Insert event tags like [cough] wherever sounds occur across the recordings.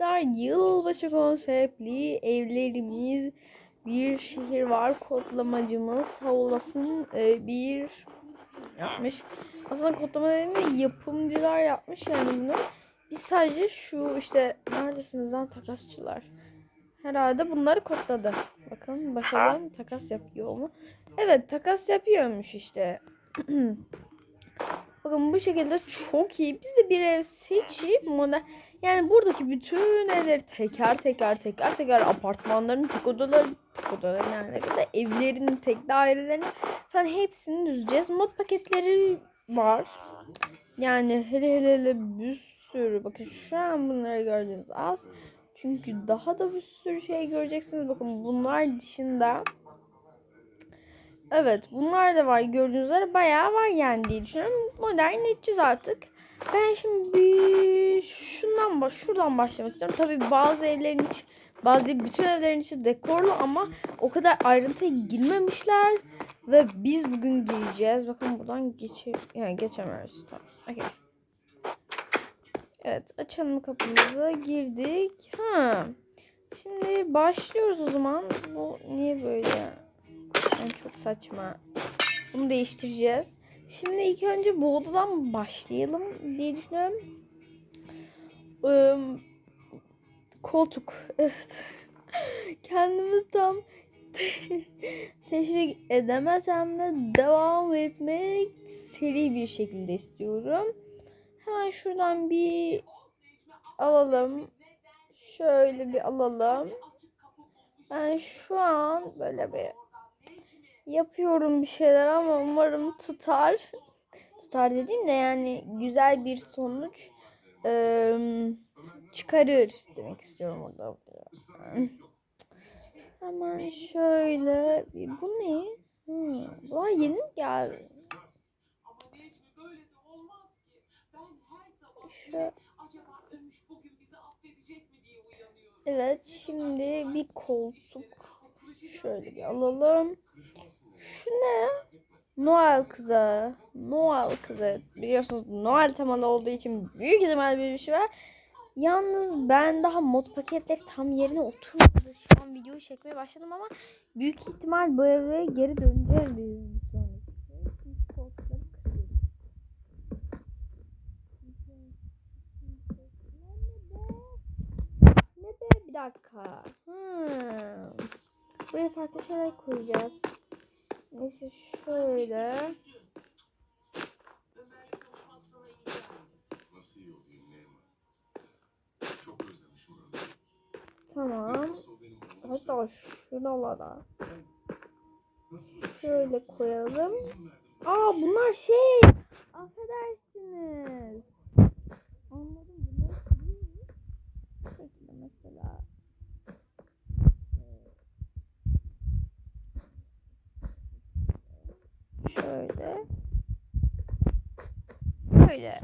Arkadaşlar yılbaşı konseptli evlerimiz bir şehir var kodlamacımız sağ olasın e, bir yapmış. Aslında kodlama dediğim de yapımcılar yapmış yani bunu. Biz sadece şu işte neredesiniz lan takasçılar? Herhalde bunları kodladı. Bakın bakalım takas yapıyor mu? Evet takas yapıyormuş işte. [clears throat] Bakın bu şekilde çok iyi. Biz de bir ev seçip model yani buradaki bütün evleri teker teker teker teker apartmanların tek odaları tek odaları yani kadar evlerin tek dairelerini falan hepsini düzeceğiz. Mod paketleri var. Yani hele hele hele bir sürü bakın şu an bunları gördüğünüz az. Çünkü daha da bir sürü şey göreceksiniz. Bakın bunlar dışında Evet bunlar da var gördüğünüz üzere bayağı var yani diye düşünüyorum. Modern edeceğiz artık. Ben şimdi bir şundan baş, şuradan başlamak istiyorum. Tabii bazı evlerin içi, bazı bütün evlerin içi dekorlu ama o kadar ayrıntıya girmemişler ve biz bugün gireceğiz. Bakın buradan geçe yani geçemiyoruz. Tamam. Okay. Evet, açalım kapımızı. Girdik. Ha. Şimdi başlıyoruz o zaman. Bu niye böyle? Yani çok saçma. Bunu değiştireceğiz. Şimdi ilk önce bu odadan başlayalım diye düşünüyorum. Ee, koltuk. [laughs] Evet. Kendimiz tam [laughs] teşvik edemesem de devam etmek seri bir şekilde istiyorum. Hemen şuradan bir alalım. Şöyle bir alalım. Ben şu an böyle bir yapıyorum bir şeyler ama umarım tutar. Tutar dediğim de yani güzel bir sonuç ıı, çıkarır demek istiyorum orada. Hemen şöyle bu ne? Hmm, bu yeni mi geldi? Evet şimdi bir koltuk şöyle bir alalım. Şu ne? Noel kızı. Noel kızı. Biliyorsunuz Noel temalı olduğu için büyük ihtimal bir şey var. Yalnız ben daha mod paketleri tam yerine oturmadı. Şu an videoyu çekmeye başladım ama büyük ihtimal bu eve geri döneceğiz biz bir dakika. Hmm. Buraya farklı şeyler koyacağız. Neyse şöyle. Tamam. Hatta şuralara. Şöyle koyalım. Aa bunlar şey. Affedersiniz. Anladım bunlar değil. Bu şekilde mesela. Şöyle. Böyle.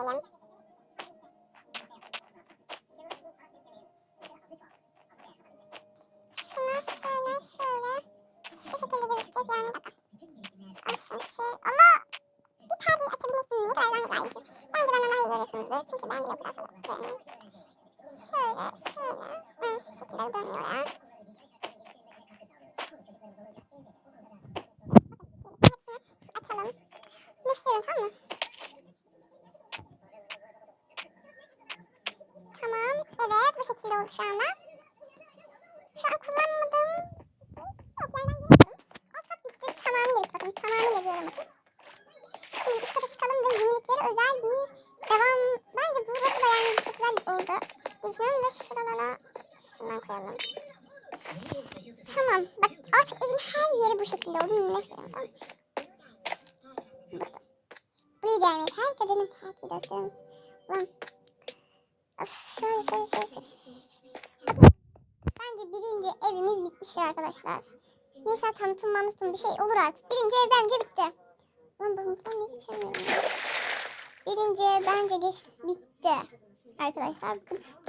Ekleyelim. Şuna şöyle şöyle şu şekilde gözükecek yani. Aslında şey ama bir perdeyi açabilirsin. Ne kadar zahmet vermişsin. Bence benden daha iyi görüyorsunuzdur. Çünkü ben bile çok beğendim. Şöyle şöyle. Ben şu şekilde dönüyor ya. Açalım. Mixleyelim tamam mı? Tamam. Oldu şu anda. Şu an kullanmadım. Yok yani ben. Alt kat bitti. Tamamıyla bitti bakın. Tamamıyla diyorum bakın. Şimdi üst kata çıkalım ve yeniliklere özel bir devam. Bence burası da yani çok güzel oldu. Düşünüyorum ve şuralara şundan koyalım. Tamam. Bak artık evin her yeri bu şekilde oldu. Ne istiyorum tamam. Bu yani herkesin herkesin. Lan. Of, şöyle Bence birinci evimiz bitmiştir arkadaşlar. Neyse tanıtım manıtım bir şey olur artık. Birinci ev bence bitti. Ben buradan ne geçemiyorum. Birinci ev bence geç bitti. Arkadaşlar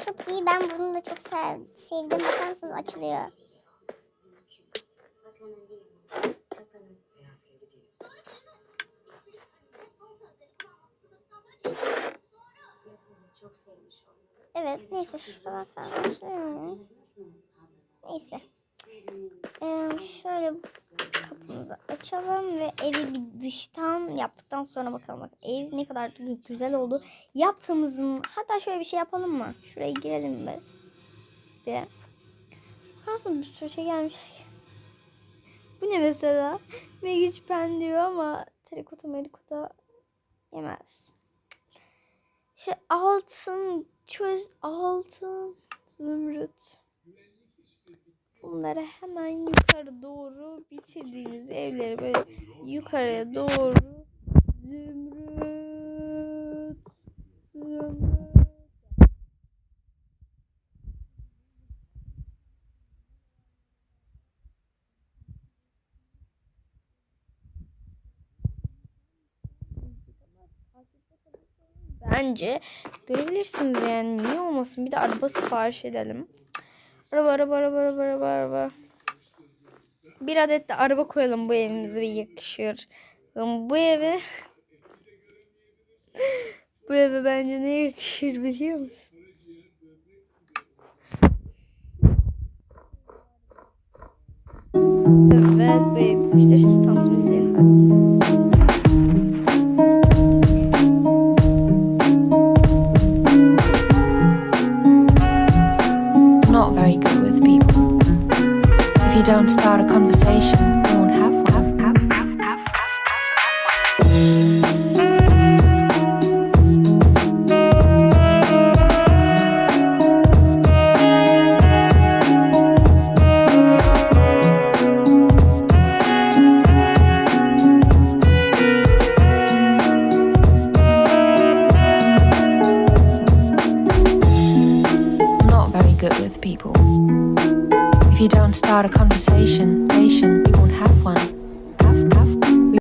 çok iyi. Ben bunu da çok sev, sevdim. Bakar mısınız açılıyor. Evet neyse şuralar falan açılıyor. Neyse. Ee, şöyle kapımızı açalım ve evi bir dıştan yaptıktan sonra bakalım. Bak, ev ne kadar güzel oldu. Yaptığımızın hatta şöyle bir şey yapalım mı? Şuraya girelim biz. Bir. Bakar bir sürü şey gelmiş. [laughs] Bu ne mesela? Megic pen diyor ama terikota merikota yemez. Şey altın çöz altın zümrüt. Bunları hemen yukarı doğru bitirdiğimiz evleri böyle yukarıya doğru zümrüt Bence görebilirsiniz yani niye olmasın bir de araba sipariş edelim. Araba araba araba araba araba araba. Bir adet de araba koyalım bu evimize ve yakışır. Bu eve [laughs] bu eve bence ne yakışır biliyor musunuz? Evet ev müşteri standımız don't stop.